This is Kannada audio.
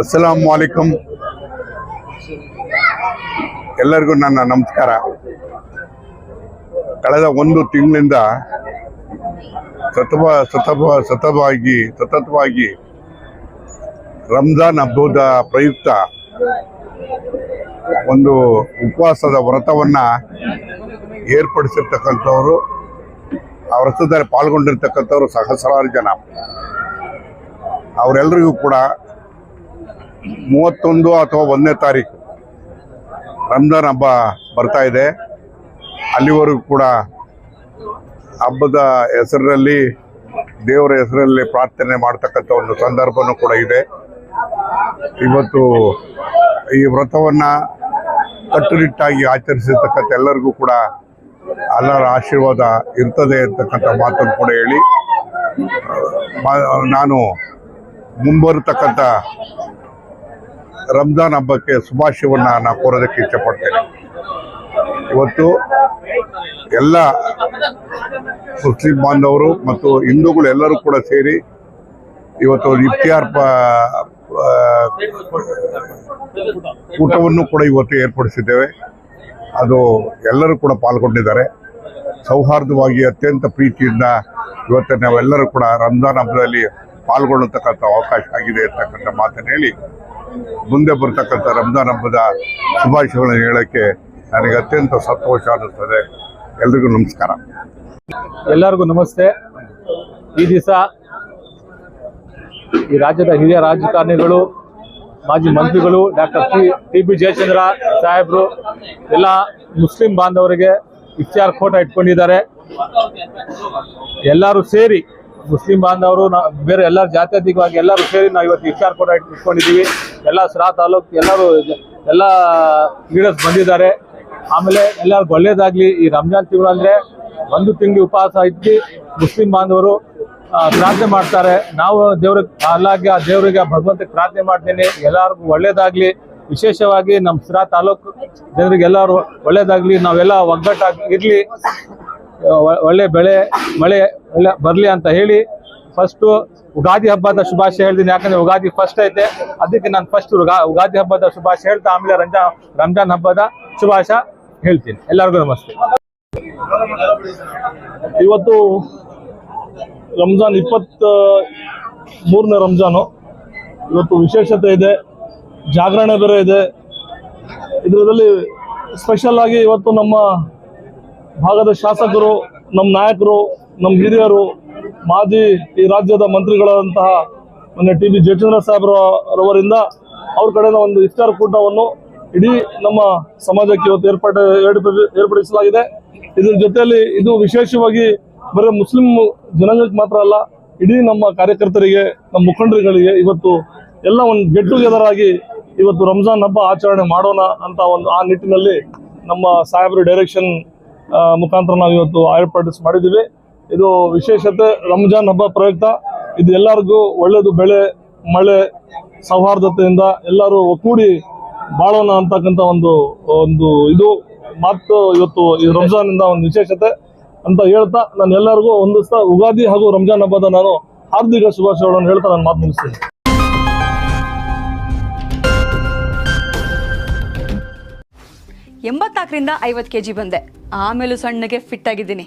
ಅಸ್ಸಲಾಂ ವಾಲಿಕಮ್ ಎಲ್ಲರಿಗೂ ನನ್ನ ನಮಸ್ಕಾರ. ಕಳೆದ ಒಂದು ತಿಂಗಳಿಂದ ಸತವ ಸತತ ಸತವಾಗಿ ಸತತವಾಗಿ ರಂಜಾನ್ ಹಬ್ಬದ ಪ್ರಯುಕ್ತ ಒಂದು ಉಪವಾಸದ ವ್ರತವನ್ನ ಏರ್ಪಡಿಸಿರ್ತಕ್ಕಂಥವ್ರು, ಆ ವ್ರತದಲ್ಲಿ ಪಾಲ್ಗೊಂಡಿರ್ತಕ್ಕಂಥವ್ರು ಸಹಸ್ರಾರು ಜನ. ಅವರೆಲ್ಲರಿಗೂ ಕೂಡ ಮೂವತ್ತೊಂದು ಅಥವಾ ಒಂದನೇ ತಾರೀಕು ರಂಜಾನ್ ಹಬ್ಬ ಬರ್ತಾ ಇದೆ. ಅಲ್ಲಿವರೆಗೂ ಕೂಡ ಹಬ್ಬದ ಹೆಸರಲ್ಲಿ, ದೇವರ ಹೆಸರಲ್ಲಿ ಪ್ರಾರ್ಥನೆ ಮಾಡ್ತಕ್ಕಂಥ ಒಂದು ಸಂದರ್ಭನೂ ಕೂಡ ಇದೆ. ಇವತ್ತು ಈ ವ್ರತವನ್ನ ಕಟ್ಟುನಿಟ್ಟಾಗಿ ಆಚರಿಸಿರ್ತಕ್ಕಂಥ ಎಲ್ಲರಿಗೂ ಕೂಡ ಎಲ್ಲರ ಆಶೀರ್ವಾದ ಇರ್ತದೆ ಅಂತಕ್ಕಂಥ ಮಾತನ್ನು ಕೂಡ ಹೇಳಿ ನಾನು ಮುಂಬರತಕ್ಕಂಥ ರಂಜಾನ್ ಹಬ್ಬಕ್ಕೆ ಶುಭಾಶಯವನ್ನು ನಾನು ಕೋರೋದಕ್ಕೆ ಇಷ್ಟಪಡ್ತೇನೆ. ಇವತ್ತು ಎಲ್ಲ ಮುಸ್ಲಿಂ ಬಾಂಧವರು ಮತ್ತು ಹಿಂದೂಗಳು ಎಲ್ಲರೂ ಕೂಡ ಸೇರಿ ಇವತ್ತು ಇಫ್ತಿಯಾರ್ ಕೂಟವನ್ನು ಕೂಡ ಇವತ್ತು ಏರ್ಪಡಿಸಿದ್ದೇವೆ. ಅದು ಎಲ್ಲರೂ ಕೂಡ ಪಾಲ್ಗೊಂಡಿದ್ದಾರೆ. ಸೌಹಾರ್ದವಾಗಿ ಅತ್ಯಂತ ಪ್ರೀತಿಯಿಂದ ಇವತ್ತು ನಾವೆಲ್ಲರೂ ಕೂಡ ರಂಜಾನ್ ಹಬ್ಬದಲ್ಲಿ ಪಾಲ್ಗೊಳ್ಳತಕ್ಕಂಥ ಅವಕಾಶ ಆಗಿದೆ ಅಂತಕ್ಕಂಥ ಮಾತನ್ನು ಹೇಳಿ ಮುಂದೆ ಬರ್ತಕ್ಕಂಥ ರಂಜಾನ್ ಹಬ್ಬದ ಶುಭಾಶಯಗಳನ್ನು ಹೇಳೋಕ್ಕೆ ನನಗೆ ಅತ್ಯಂತ ಸಂತೋಷ ಅನ್ನಿಸ್ತದೆ. ಎಲ್ರಿಗೂ ನಮಸ್ಕಾರ. ಎಲ್ಲರಿಗೂ ನಮಸ್ತೆ. ಈ ದಿವಸ ಈ ರಾಜ್ಯದ ಹಿರಿಯ ರಾಜಕಾರಣಿಗಳು, ಮಾಜಿ ಮಂತ್ರಿಗಳು, doctor T T B Jayachandra ಸಾಹೇಬರು, ಎಲ್ಲ ಮುಸ್ಲಿಂ ಬಾಂಧವರಿಗೆ ಇಫ್ತಿಯಾರ್ ಕೋಟ ಇಟ್ಕೊಂಡಿದ್ದಾರೆ. ಎಲ್ಲರೂ ಸೇರಿ ಮುಸ್ಲಿಂ ಬಾಂಧವರು ಬೇರೆ ಎಲ್ಲರೂ ಜಾತ್ಯತೀತವಾಗಿ ಎಲ್ಲರೂ ಸೇರಿ ನಾವು ಇವತ್ತು ಇಫ್ತಿಯಾರ್ ಕೋಟ ಇಟ್ಕೊಂಡಿದ್ದೀವಿ. ಎಲ್ಲ ಸರಾ ತಾಲೂಕು ಎಲ್ಲರೂ ಎಲ್ಲ ಲೀಡರ್ಸ್ ಬಂದಿದ್ದಾರೆ. ಆಮೇಲೆ ಎಲ್ಲರಿಗೂ ಒಳ್ಳೇದಾಗ್ಲಿ. ಈ ರಂಜಾನ್ ತಿಂಗಳು ಅಂದ್ರೆ ಒಂದು ತಿಂಗಳು ಉಪವಾಸ ಇದ್ದು ಮುಸ್ಲಿಂ ಬಾಂಧವರು ಪ್ರಾರ್ಥನೆ ಮಾಡ್ತಾರೆ. ನಾವು ದೇವ್ರಿಗೆ ಅಲ್ಲಾಗಿ ಆ ದೇವರಿಗೆ ಭಗವಂತಕ್ಕೆ ಪ್ರಾರ್ಥನೆ ಮಾಡ್ತೀನಿ. ಎಲ್ಲರಿಗೂ ಒಳ್ಳೇದಾಗ್ಲಿ. ವಿಶೇಷವಾಗಿ ನಮ್ಮ ಸಿರಾ ತಾಲೂಕು ಜನರಿಗೆ ಎಲ್ಲರೂ ಒಳ್ಳೇದಾಗ್ಲಿ. ನಾವೆಲ್ಲ ಒಗ್ಗಟ್ಟಾಗಿ ಇರ್ಲಿ. ಒಳ್ಳೆ ಬೆಳೆ, ಮಳೆ ಒಳ್ಳೆ ಬರಲಿ ಅಂತ ಹೇಳಿ ಫಸ್ಟು ಉಗಾದಿ ಹಬ್ಬದ ಶುಭಾಶಯ ಹೇಳ್ತೀನಿ. ಯಾಕಂದ್ರೆ ಉಗಾದಿ ಫಸ್ಟ್ ಐತೆ. ಅದಕ್ಕೆ ನಾನು ಫಸ್ಟ್ ಉಗಾದಿ ಹಬ್ಬದ ಶುಭಾಶಯ ಹೇಳ್ತಾ, ಆಮೇಲೆ ರಂಜಾ, ರಂಜಾನ್ ಹಬ್ಬದ ಶುಭಾಶಯ ಹೇಳ್ತೀನಿ. ಎಲ್ಲರಿಗೂ ನಮಸ್ತೆ. ಇವತ್ತು ರಂಜಾನ್ ಇಪ್ಪತ್ತ ಮೂರನೇ ರಂಜಾನು. ಇವತ್ತು ವಿಶೇಷತೆ ಇದೆ, ಜಾಗರಣೆ ಬೇರೆ ಇದೆ. ಇದರಲ್ಲಿ ಸ್ಪೆಷಲ್ ಆಗಿ ಇವತ್ತು ನಮ್ಮ ಭಾಗದ ಶಾಸಕರು, ನಮ್ಮ ನಾಯಕರು, ನಮ್ಮ ಹಿರಿಯರು ಮಾಜಿ ಈ ರಾಜ್ಯದ ಮಂತ್ರಿಗಳಾದಂತಹ ಮೊನ್ನೆ ಟಿ ಬಿ ಜಯಚಂದ್ರ ಸಾಹೇಬ್ರವರಿಂದ ಅವ್ರ ಕಡೆಯಿಂದ ಒಂದು ಇಫ್ತಾರ್ ಕೂಟವನ್ನು ಇಡೀ ನಮ್ಮ ಸಮಾಜಕ್ಕೆ ಇವತ್ತು ಏರ್ಪಡ ಏರ್ಪಡಿ- ಏರ್ಪಡಿಸಲಾಗಿದೆ. ಇದರ ಜೊತೆಯಲ್ಲಿ ಇದು ವಿಶೇಷವಾಗಿ ಬರೀ ಮುಸ್ಲಿಂ ಜನಾಂಗಕ್ಕೆ ಮಾತ್ರ ಅಲ್ಲ, ಇಡೀ ನಮ್ಮ ಕಾರ್ಯಕರ್ತರಿಗೆ, ನಮ್ಮ ಮುಖಂಡರುಗಳಿಗೆ ಇವತ್ತು ಎಲ್ಲ ಒಂದು ಗೆಟ್ ಟುಗೆದರ್ ಆಗಿ ಇವತ್ತು ರಂಜಾನ್ ಹಬ್ಬ ಆಚರಣೆ ಮಾಡೋಣ ಅಂತ ಒಂದು ಆ ನಿಟ್ಟಿನಲ್ಲಿ ನಮ್ಮ ಸಾಹೇಬ್ರ ಡೈರೆಕ್ಷನ್ ಮುಖಾಂತರ ನಾವು ಇವತ್ತು ಏರ್ಪಾಡು ಮಾಡಿದ್ದೀವಿ. ಇದು ವಿಶೇಷತೆ ರಂಜಾನ್ ಹಬ್ಬ ಪ್ರಯುಕ್ತ. ಇದು ಎಲ್ಲರಿಗೂ ಒಳ್ಳೆಯದು ಬೆಳೆ, ಮಳೆ, ಸೌಹಾರ್ದತೆಯಿಂದ ಎಲ್ಲರೂ ಒಕ್ಕೂಡಿ ಬಾಳೋಣ ಅಂತಕ್ಕಂಥ ಒಂದು ಒಂದು ಇದು. ಮಾತು ಇವತ್ತು ಈ ರಂಜಾನ್ ಇಂದ ಒಂದು ವಿಶೇಷತೆ ಅಂತ ಹೇಳ್ತಾ ನಾನು ಎಲ್ಲರಿಗೂ ಹೊಂದಿಸ್ತಾ ಉಗಾದಿ ಹಾಗೂ ರಂಜಾನ್ ಹಬ್ಬದ ನಾನು ಹಾರ್ದಿಕ ಶುಭಾಶಯಗಳನ್ನು ಹೇಳ್ತಾ ನಾನು ಮಾತು ಮುಗಿಸ್ತೀನಿ. ಎಂಬತ್ನಾಲ್ಕರಿಂದ ಐವತ್ತು ಕೆ ಜಿ ಬಂದೆ. ಆಮೇಲೂ ಸಣ್ಣಗೆ ಫಿಟ್ ಆಗಿದ್ದೀನಿ.